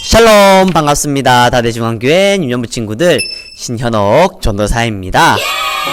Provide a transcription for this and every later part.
샬롬 반갑습니다. 다대중앙교회 유년부 친구들 신현옥 전도사입니다.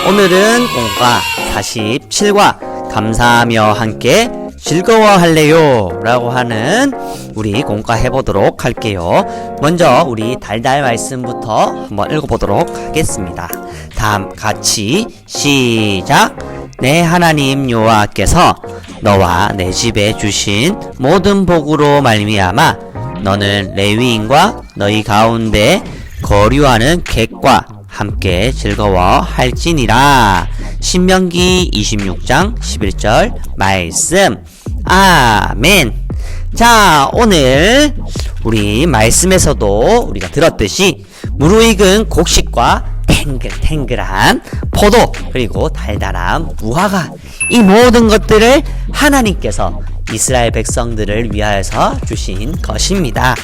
오늘은 공과 47과 감사하며 함께 즐거워할래요 라고 하는 우리 공과 해보도록 할게요. 먼저 우리 달달 말씀부터 한번 읽어보도록 하겠습니다. 다음 같이 시작 내 하나님 여호와께서 너와 내 집에 주신 모든 복으로 말미암아 너는 레위인과 너희 가운데 거류하는 객과 함께 즐거워 할지니라. 신명기 26장 11절 말씀. 아멘. 자, 오늘 우리 말씀에서도 우리가 들었듯이 무르익은 곡식과 탱글탱글한 포도 그리고 달달한 무화과 이 모든 것들을 하나님께서 이스라엘 백성들을 위하여서 주신 것입니다.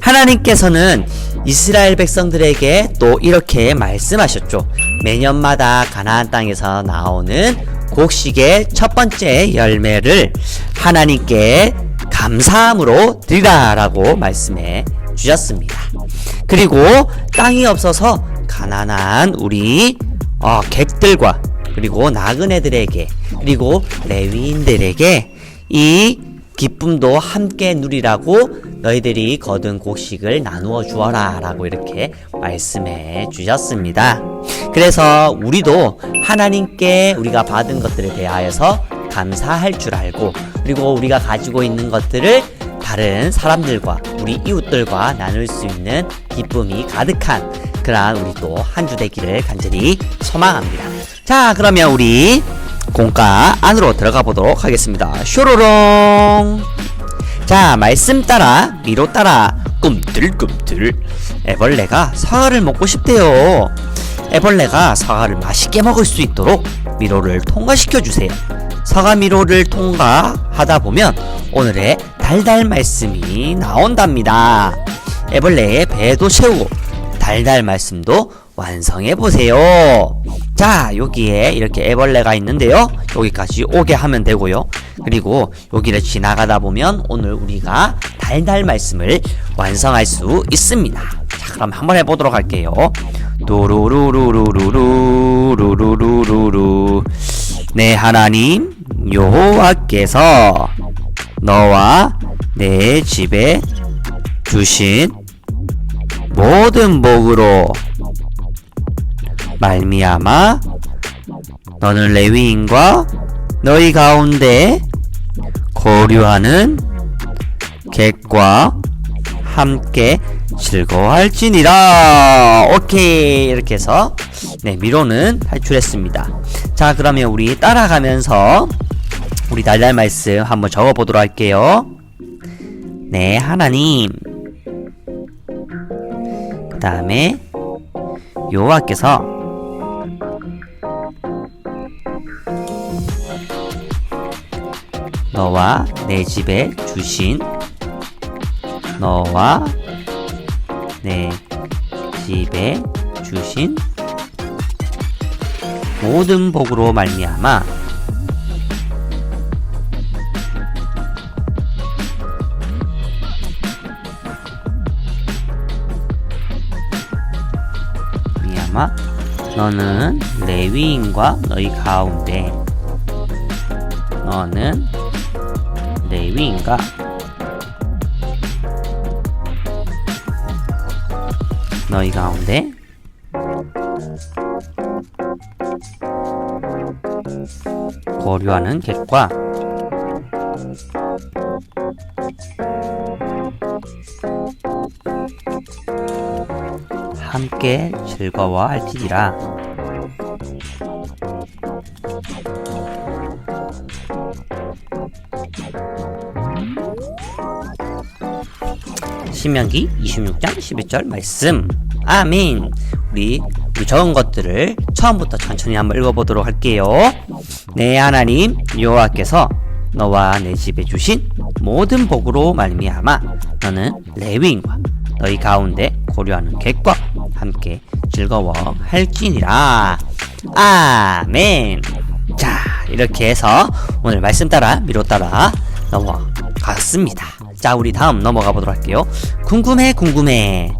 하나님께서는 이스라엘 백성들에게 또 이렇게 말씀하셨죠. 매년마다 가나안 땅에서 나오는 곡식의 첫 번째 열매를 하나님께 감사함으로 드리라라고 말씀해 주셨습니다. 그리고 땅이 없어서 가난한 우리 어, 객들과 그리고 나그네들에게 그리고 레위인들에게 이 기쁨도 함께 누리라고 너희들이 거둔 곡식을 나누어 주어라 라고 이렇게 말씀해 주셨습니다. 그래서 우리도 하나님께 우리가 받은 것들에 대하여서 감사할 줄 알고 그리고 우리가 가지고 있는 것들을 다른 사람들과 우리 이웃들과 나눌 수 있는 기쁨이 가득한 그러한 우리 또 한 주 되기를 간절히 소망합니다. 자, 그러면 우리 공과 안으로 들어가 보도록 하겠습니다. 쇼로롱. 자, 말씀 따라 미로 따라 꿈틀꿈틀. 애벌레가 사과를 먹고 싶대요. 애벌레가 사과를 맛있게 먹을 수 있도록 미로를 통과시켜 주세요. 사과 미로를 통과하다 보면 오늘의 달달 말씀이 나온답니다. 애벌레의 배도 채우고 달달 말씀도 완성해 보세요. 자, 여기에 이렇게 애벌레가 있는데요. 여기까지 오게 하면 되고요. 그리고 여기를 지나가다 보면 오늘 우리가 달달 말씀을 완성할 수 있습니다. 자, 그럼 한번 해보도록 할게요. 도루루루루루루루루루루 내 하나님 여호와께서 너와 내 집에 주신 모든 복으로 말미암아 너는 레위인과 너희 가운데 거류하는 객과 함께 즐거워할지니라. 오케이. 이렇게 해서 네 미로는 탈출했습니다. 자 그러면 우리 따라가면서 우리 달달 말씀 한번 적어보도록 할게요. 네 하나님. 그 다음에 여호와께서 너와 내 집에 주신 너와 내 집에 주신 모든 복으로 말미암아 말미암아 너는 레위인과 너희 가운데 너는 레위인가? 너희 가운데? 거류하는 객과? 함께 즐거워할지니라 신명기 26장 11절 말씀. 아멘. 우리 적은 것들을 처음부터 천천히 한번 읽어보도록 할게요. 내 하나님 여호와께서 너와 내 집에 주신 모든 복으로 말미암아 너는 레위인과 너희 가운데 고려하는 객과 함께 즐거워 할지니라. 아멘. 자 이렇게 해서 오늘 말씀 따라 미로 따라 넘어갔습니다 자, 우리 다음 넘어가 보도록 할게요. 궁금해, 궁금해.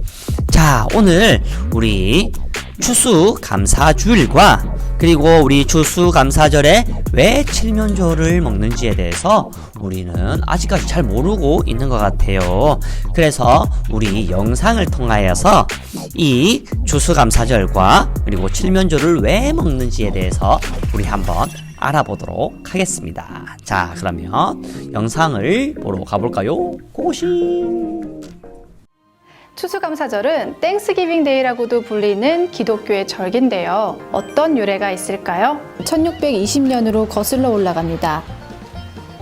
자, 오늘 우리 추수 감사주일과 그리고 우리 추수 감사절에 왜 칠면조를 먹는지에 대해서 우리는 아직까지 잘 모르고 있는 것 같아요. 그래서 우리 영상을 통하여서 이 추수 감사절과 그리고 칠면조를 왜 먹는지에 대해서 우리 한번 알아보도록 하겠습니다. 자, 그러면 영상을 보러 가볼까요? 고고싱! 추수감사절은 땡스기빙 데이라고도 불리는 기독교의 절기인데요. 어떤 유래가 있을까요? 1620년으로 거슬러 올라갑니다.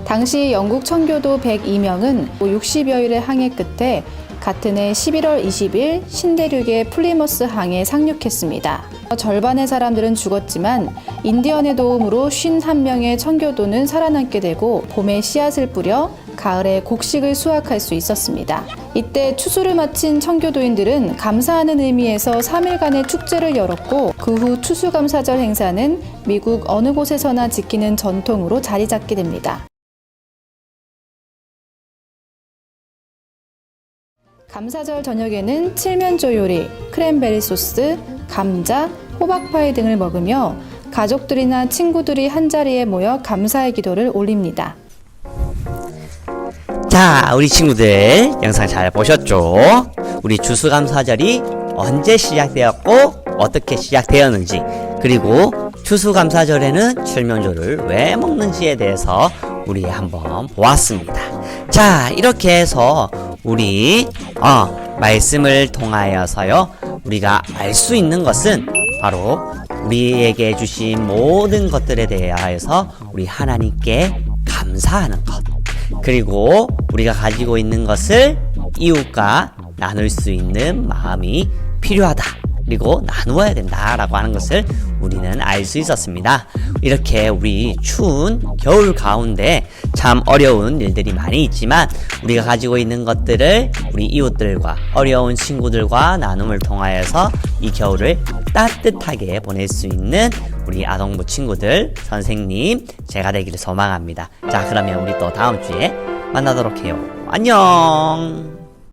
당시 영국 청교도 102명은 60여일의 항해 끝에 같은 해 11월 20일 신대륙의 플리머스 항에 상륙했습니다. 절반의 사람들은 죽었지만 인디언의 도움으로 51명의 청교도는 살아남게 되고 봄에 씨앗을 뿌려 가을에 곡식을 수확할 수 있었습니다. 이때 추수를 마친 청교도인들은 감사하는 의미에서 3일간의 축제를 열었고 그 후 추수감사절 행사는 미국 어느 곳에서나 지키는 전통으로 자리 잡게 됩니다. 감사절 저녁에는 칠면조 요리, 크랜베리 소스, 감자, 호박파이 등을 먹으며 가족들이나 친구들이 한자리에 모여 감사의 기도를 올립니다. 자, 우리 친구들 영상 잘 보셨죠? 우리 추수감사절이 언제 시작되었고 어떻게 시작되었는지 그리고 추수감사절에는 칠면조를 왜 먹는지에 대해서 우리 한번 보았습니다. 자, 이렇게 해서 우리 어, 말씀을 통하여서요 우리가 알 수 있는 것은 바로 우리에게 주신 모든 것들에 대하여서 우리 하나님께 감사하는 것. 그리고 우리가 가지고 있는 것을 이웃과 나눌 수 있는 마음이 필요하다. 그리고 나누어야 된다라고 하는 것을 우리는 알 수 있었습니다. 이렇게 우리 추운 겨울 가운데 참 어려운 일들이 많이 있지만 우리가 가지고 있는 것들을 우리 이웃들과 어려운 친구들과 나눔을 통하여서 이 겨울을 따뜻하게 보낼 수 있는 우리 아동부 친구들, 선생님, 제가 되기를 소망합니다. 자, 그러면 우리 또 다음 주에 만나도록 해요. 안녕!